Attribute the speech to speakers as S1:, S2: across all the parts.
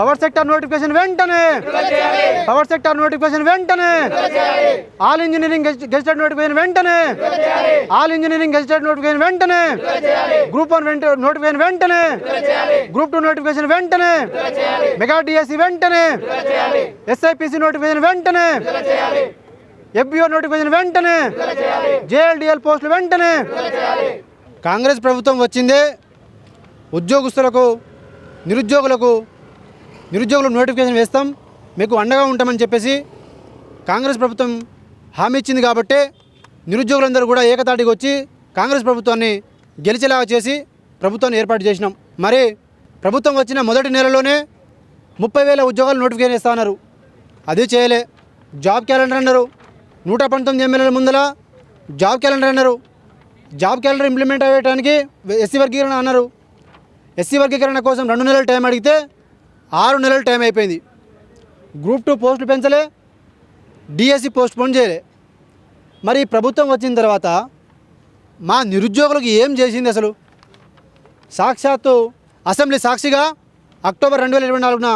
S1: Power sector notification వెంటనే. Power sector notification వెంటనే. All engineering gazetted notification వెంటనే. All engineering gazetted notification వెంటనే. Group one వెంట notification వెంటనే. గ్రూప్ టూ నోటిఫికేషన్ వెంటనే. మెగా డిఎస్సి వెంటనే. ఎస్ఐపిసి నోటిఫికేషన్ వెంటనే. ఎఫ్బిఓ నోటిఫికేషన్ వెంటనే. జేఎల్డిఎల్ పోస్టులు వెంటనే. కాంగ్రెస్ ప్రభుత్వం వచ్చిందే ఉద్యోగస్తులకు నిరుద్యోగులకు నిరుద్యోగులకు నోటిఫికేషన్ వేస్తాం. మీకు అండగా ఉంటామని చెప్పేసి కాంగ్రెస్ ప్రభుత్వం హామీ ఇచ్చింది కాబట్టి నిరుద్యోగులందరూ కూడా ఏకతాటికి వచ్చి కాంగ్రెస్ ప్రభుత్వాన్ని గెలిచేలాగా చేసి ప్రభుత్వాన్ని ఏర్పాటు చేసినాం. మరి ప్రభుత్వం వచ్చిన మొదటి నెలలోనే ముప్పై వేల ఉద్యోగాలు నోటిఫికేషన్ ఇస్తామన్నారు అది చేయలే. జాబ్ క్యాలెండర్ అన్నారు. నూట పంతొమ్మిది ఎమ్మెల్యేల ముందల జాబ్ క్యాలెండర్ అన్నారు. జాబ్ క్యాలెండర్ ఇంప్లిమెంట్ అయ్యడానికి ఎస్సీ వర్గీకరణ అన్నారు. ఎస్సీ వర్గీకరణ కోసం రెండు నెలల టైం అడిగితే ఆరు నెలలు టైం అయిపోయింది. గ్రూప్ టూ పోస్టులు పెంచలే డిఎస్సి పోస్ట్ పోన్ చేయలే. మరి ప్రభుత్వం వచ్చిన తర్వాత మా నిరుద్యోగులకు ఏం చేసింది అసలు? సాక్షాత్తు అసెంబ్లీ సాక్షిగా అక్టోబర్ రెండు వేల ఇరవై నాలుగున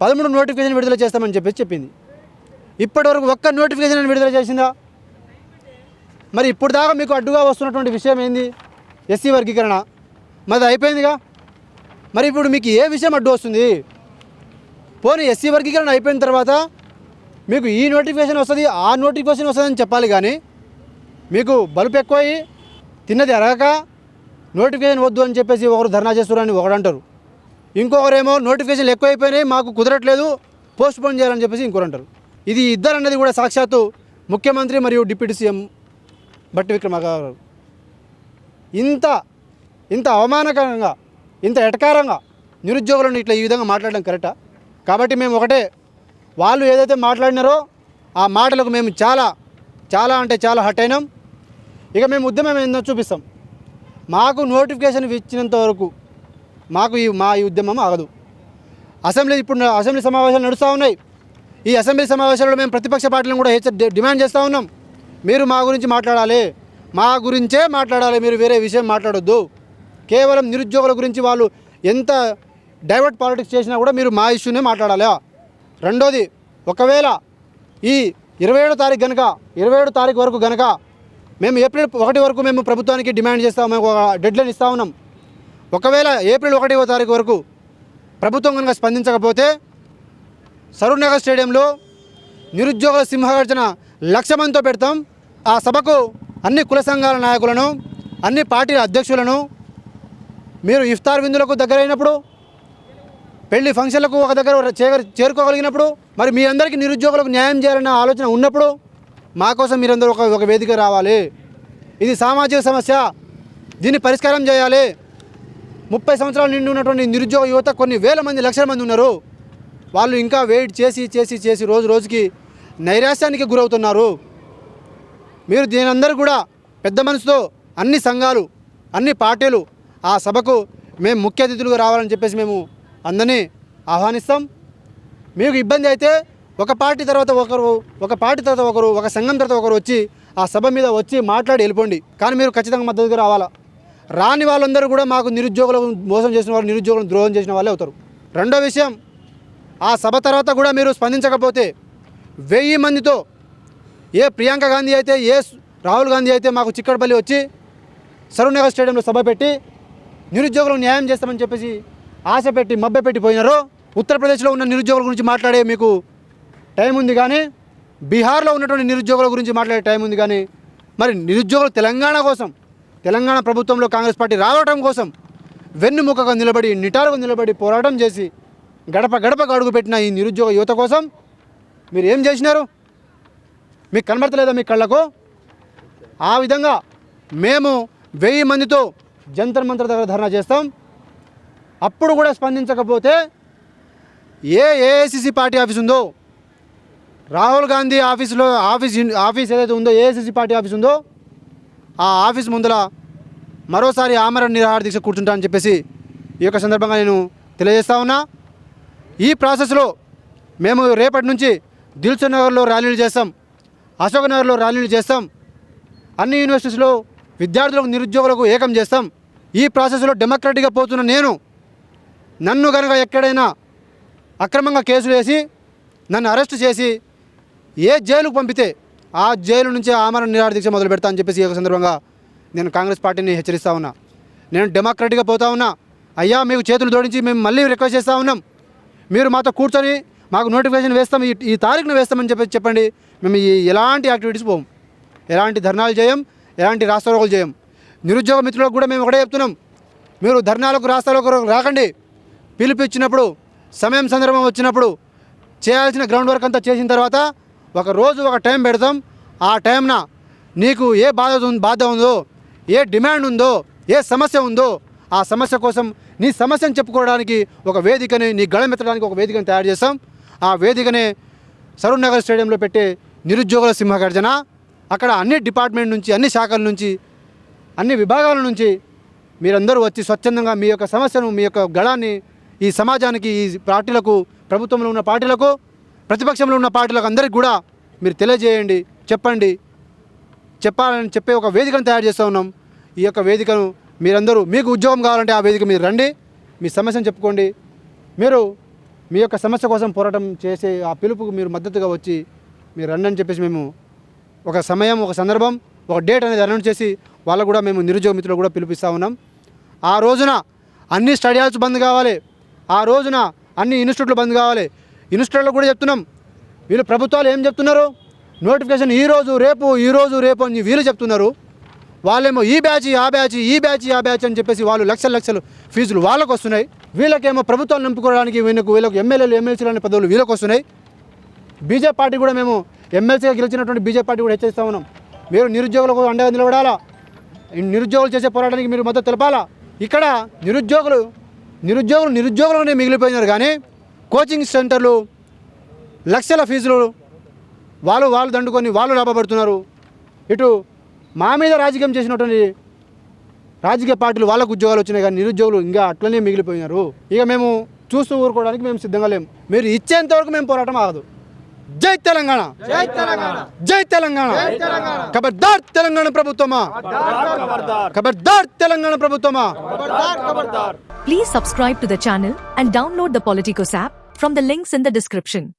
S1: పదమూడు నోటిఫికేషన్ విడుదల చేస్తామని చెప్పేసి చెప్పింది. ఇప్పటివరకు ఒక్క నోటిఫికేషన్ విడుదల చేసిందా? మరి ఇప్పుడు దాకా మీకు అడ్డుగా వస్తున్నటువంటి విషయం ఏంది? ఎస్సీ వర్గీకరణ. మరి అది అయిపోయిందిగా? మరి ఇప్పుడు మీకు ఏ విషయం అడ్డు వస్తుంది? పోనీ ఎస్సీ వర్గీకరణ అయిపోయిన తర్వాత మీకు ఈ నోటిఫికేషన్ వస్తుంది ఆ నోటిఫికేషన్ వస్తుందని చెప్పాలి కానీ మీకు బలుపు ఎక్కువయి తిన్నది ఎరగక నోటిఫికేషన్ వద్దు అని చెప్పేసి ఒకరు ధర్నా చేస్తున్నారని ఒకడు అంటారు. ఇంకొకరేమో నోటిఫికేషన్లు ఎక్కువైపోయినాయి మాకు కుదరట్లేదు పోస్ట్ పోన్ చేయాలని చెప్పేసి ఇంకొకరు అంటారు. ఇది ఇద్దరు అన్నది కూడా సాక్షాత్తు ముఖ్యమంత్రి మరియు డిప్యూటీ సీఎం బట్టి విక్రమార్క గారు. ఇంత ఇంత అవమానకరంగా ఇంత ఎటకారంగా నిరుద్యోగులను ఇట్లా ఈ విధంగా మాట్లాడడం కరెక్టా? కాబట్టి మేము ఒకటే వాళ్ళు ఏదైతే మాట్లాడినారో ఆ మాటలకు మేము చాలా చాలా అంటే చాలా హట్ అయినాం. ఇక మేము ఉద్యమం ఏందో చూపిస్తాం. మాకు నోటిఫికేషన్ ఇచ్చినంత వరకు మాకు ఈ మా ఈ ఉద్యమం ఆగదు. అసెంబ్లీ ఇప్పుడు అసెంబ్లీ సమావేశాలు నడుస్తూ ఉన్నాయి. ఈ అసెంబ్లీ సమావేశాల్లో మేము ప్రతిపక్ష పార్టీలను కూడా హెచ్చ డిమాండ్ చేస్తూ ఉన్నాం. మీరు మా గురించి మాట్లాడాలి. మా గురించే మాట్లాడాలి. మీరు వేరే విషయం మాట్లాడొద్దు. కేవలం నిరుద్యోగుల గురించి వాళ్ళు ఎంత డైవర్ట్ పాలిటిక్స్ చేసినా కూడా మీరు మా ఇష్యూనే మాట్లాడాలా? రెండోది ఒకవేళ ఈ ఇరవై ఏడో తారీఖు కనుక ఇరవై ఏడో తారీఖు వరకు కనుక మేము ఏప్రిల్ ఒకటి వరకు మేము ప్రభుత్వానికి డిమాండ్ చేస్తాం మేము ఒక డెడ్లైన్ ఇస్తా ఉన్నాం. ఒకవేళ ఏప్రిల్ ఒకటవ తారీఖు వరకు ప్రభుత్వం కనుక స్పందించకపోతే సరూర్నగర్ స్టేడియంలో నిరుద్యోగుల సింహగర్జన లక్ష మందితో పెడతాం. ఆ సభకు అన్ని కుల సంఘాల నాయకులను అన్ని పార్టీల అధ్యక్షులను మీరు ఇఫ్తార్ విందులకు దగ్గరైనప్పుడు పెళ్ళి ఫంక్షన్లకు ఒక దగ్గర చేరుకోగలిగినప్పుడు మరి మీ అందరికీ నిరుద్యోగులకు న్యాయం చేయాలన్న ఆలోచన ఉన్నప్పుడు మా కోసం మీరందరూ ఒక ఒక వేదిక రావాలి. ఇది సామాజిక సమస్య. దీన్ని పరిష్కారం చేయాలి. ముప్పై సంవత్సరాలు నిండి ఉన్నటువంటి నిరుద్యోగ యువత కొన్ని వేల మంది లక్షల మంది ఉన్నారు. వాళ్ళు ఇంకా వెయిట్ చేసి చేసి చేసి రోజు రోజుకి నైరాశ్యానికి గురవుతున్నారు. మీరు దీనందరూ కూడా పెద్ద మనసుతో అన్ని సంఘాలు అన్ని పార్టీలు ఆ సభకు మేము ముఖ్య అతిథులుగా రావాలని చెప్పేసి మేము అందరినీ ఆహ్వానిస్తాం. మీకు ఇబ్బంది అయితే ఒక పార్టీ తర్వాత ఒకరు ఒక పార్టీ తర్వాత ఒకరు ఒక సంఘం తర్వాత ఒకరు వచ్చి ఆ సభ మీద వచ్చి మాట్లాడి వెళ్ళిపోండి. కానీ మీరు ఖచ్చితంగా మద్దతుగా రావాలా? రాని వాళ్ళందరూ కూడా మాకు నిరుద్యోగులకు మోసం చేసిన వాళ్ళు నిరుద్యోగులను ద్రోహం చేసిన వాళ్ళే అవుతారు. రెండో విషయం ఆ సభ తర్వాత కూడా మీరు స్పందించకపోతే వెయ్యి మందితో ఏ ప్రియాంక గాంధీ అయితే ఏ రాహుల్ గాంధీ అయితే మాకు చిక్కడపల్లి వచ్చి సరూనగర్ స్టేడియంలో సభ పెట్టి నిరుద్యోగులకు న్యాయం చేస్తామని చెప్పేసి ఆశ పెట్టి మభ్య పెట్టిపోయినారో ఉత్తరప్రదేశ్లో ఉన్న నిరుద్యోగుల గురించి మాట్లాడే మీకు టైం ఉంది కానీ బీహార్లో ఉన్నటువంటి నిరుద్యోగుల గురించి మాట్లాడే టైం ఉంది కానీ మరి నిరుద్యోగులు తెలంగాణ కోసం తెలంగాణ ప్రభుత్వంలో కాంగ్రెస్ పార్టీ రావడం కోసం వెన్నుముకగా నిలబడి నిటారుగా నిలబడి పోరాటం చేసి గడప గడపకు అడుగుపెట్టిన ఈ నిరుద్యోగ యువత కోసం మీరు ఏం చేసినారు? మీకు కనబడతలేదా మీ కళ్ళకు? ఆ విధంగా మేము వెయ్యి మందితో జంతర్ మంత్ర దగ్గర ధర్నా చేస్తాం. అప్పుడు కూడా స్పందించకపోతే ఏ ఏఐసిసి పార్టీ ఆఫీస్ ఉందో రాహుల్ గాంధీ ఆఫీసులో ఆఫీస్ ఆఫీస్ ఏదైతే ఉందో ఏఐసిసి పార్టీ ఆఫీస్ ఉందో ఆ ఆఫీస్ ముందల మరోసారి ఆమరణ నిరాహార దీక్ష కూర్చుంటా అని చెప్పేసి ఈ యొక్క సందర్భంగా నేను తెలియజేస్తా ఉన్నా. ఈ ప్రాసెస్లో మేము రేపటి నుంచి దిల్సుఖ్ నగర్లో ర్యాలీలు చేస్తాం అశోక్ నగర్లో ర్యాలీలు చేస్తాం అన్ని యూనివర్సిటీస్లో విద్యార్థులకు నిరుద్యోగులకు ఏకం చేస్తాం. ఈ ప్రాసెస్లో డెమోక్రటిక్గా పోతున్న నేను నన్ను కనుక ఎక్కడైనా అక్రమంగా కేసులు వేసి నన్ను అరెస్ట్ చేసి ఏ జైలుకు పంపితే ఆ జైలు నుంచి ఆమరణ నిరాహార దీక్ష మొదలు పెడతా అని చెప్పేసి ఈ సందర్భంగా నేను కాంగ్రెస్ పార్టీని హెచ్చరిస్తా ఉన్నా. నేను డెమోక్రటిక్గా పోతా ఉన్నా. అయ్యా మీకు చేతులు జోడించి మేము మళ్ళీ రిక్వెస్ట్ చేస్తూ ఉన్నాం. మీరు మాతో కూర్చొని మాకు నోటిఫికేషన్ వేస్తాం ఈ ఈ తారీఖును వేస్తామని చెప్పి చెప్పండి. మేము ఈ ఎలాంటి యాక్టివిటీస్ పోం ఎలాంటి ధర్నాలు చేయం. ఎలాంటి రాస్తారోకలు చేయం? నిరుద్యోగ మిత్రులకు కూడా మేము ఒకటే చెప్తున్నాం. మీరు ధర్నాలకు రాస్తారోకు రాకండి. పిలిపిచ్చినప్పుడు సమయం సందర్భం వచ్చినప్పుడు చేయాల్సిన గ్రౌండ్ వర్క్ అంతా చేసిన తర్వాత ఒక రోజు ఒక టైం పెడతాం. ఆ టైంన నీకు ఏ బాధ బాధ ఉందో ఏ డిమాండ్ ఉందో ఏ సమస్య ఉందో ఆ సమస్య కోసం నీ సమస్యను చెప్పుకోవడానికి ఒక వేదికని నీ గళమెత్తడానికి ఒక వేదికని తయారు చేస్తాం. ఆ వేదికనే సరూర్ నగర్ స్టేడియంలో పెట్టే నిరుద్యోగుల సింహగర్జన అక్కడ అన్ని డిపార్ట్మెంట్ నుంచి అన్ని శాఖల నుంచి అన్ని విభాగాల నుంచి మీరందరూ వచ్చి స్వచ్ఛందంగా మీ యొక్క సమస్యను మీ యొక్క గళాన్ని ఈ సమాజానికి ఈ పార్టీలకు ప్రభుత్వంలో ఉన్న పార్టీలకు ప్రతిపక్షంలో ఉన్న పార్టీలకు అందరికీ కూడా మీరు తెలియజేయండి చెప్పండి. చెప్పాలని చెప్పే ఒక వేదికను తయారు చేస్తూ ఉన్నాం. ఈ యొక్క వేదికను మీరందరూ మీకు ఉద్యోగం కావాలంటే ఆ వేదిక మీరు రండి. మీ సమస్యను చెప్పుకోండి. మీరు మీ యొక్క సమస్య కోసం పోరాటం చేసే ఆ పిలుపుకు మీరు మద్దతుగా వచ్చి మీరు రండి అని చెప్పేసి మేము ఒక సమయం ఒక సందర్భం ఒక డేట్ అనేది అనౌన్స్ చేసి వాళ్ళకు కూడా మేము నిరుద్యోగ మిత్రులు కూడా పిలిపిస్తూ ఉన్నాం. ఆ రోజున అన్ని స్టడీ హాల్స్ బంద్ కావాలి. ఆ రోజున అన్ని ఇన్స్టిట్యూట్లు బంద్ కావాలి. ఇన్స్టిట్యూట్లో కూడా చెప్తున్నాం. వీళ్ళు ప్రభుత్వాలు ఏం చెప్తున్నారు? నోటిఫికేషన్ ఈ రోజు రేపు ఈ రోజు రేపు అని వీళ్ళు చెప్తున్నారు. వాళ్ళేమో ఈ బ్యాచ్ ఆ బ్యాచ్ ఈ బ్యాచ్ ఆ బ్యాచ్ అని చెప్పేసి వాళ్ళు లక్షల లక్షలు ఫీజులు వాళ్ళకు వస్తున్నాయి. వీళ్ళకేమో ప్రభుత్వాలు నింపుకోవడానికి వీళ్ళకు వీళ్ళకు ఎమ్మెల్యేలు ఎమ్మెల్సీలు అనే పదవులు వీళ్ళకు వస్తున్నాయి. బీజేపీ పార్టీ కూడా మేము ఎమ్మెల్సీగా గెలిచినటువంటి బీజేపీ పార్టీ కూడా హెచ్చరిస్తా ఉన్నాం. మీరు నిరుద్యోగులకు అండగా నిలబడాలా? నిరుద్యోగులు చేసే పోరాటానికి మీరు మద్దతు తెలపాలా? ఇక్కడ నిరుద్యోగులు నిరుద్యోగులు నిరుద్యోగులుగానే మిగిలిపోయినారు కానీ కోచింగ్ సెంటర్లు లక్షల ఫీజులు వాళ్ళు వాళ్ళు దండుకొని వాళ్ళు లాభపడుతున్నారు ఇటు మా మీద రాజకీయం చేసినటువంటి రాజకీయ పార్టీలు వాళ్ళకు ఉద్యోగాలు వచ్చినాయి కానీ నిరుద్యోగులు ఇంకా అట్లనే మిగిలిపోయినారు. ఇక మేము చూస్తూ ఊరుకోవడానికి మేము సిద్ధంగా లేము మీరు ఇచ్చేంత వరకు మేము పోరాటం ఆగదు. జై తెలంగాణ జై తెలంగాణ జై తెలంగాణ ఖబర్దార్ తెలంగాణ ప్రభుత్వమా ఖబర్దార్ తెలంగాణ ప్రభుత్వమా
S2: Please subscribe to the channel and download the Politicos app from the links in the description.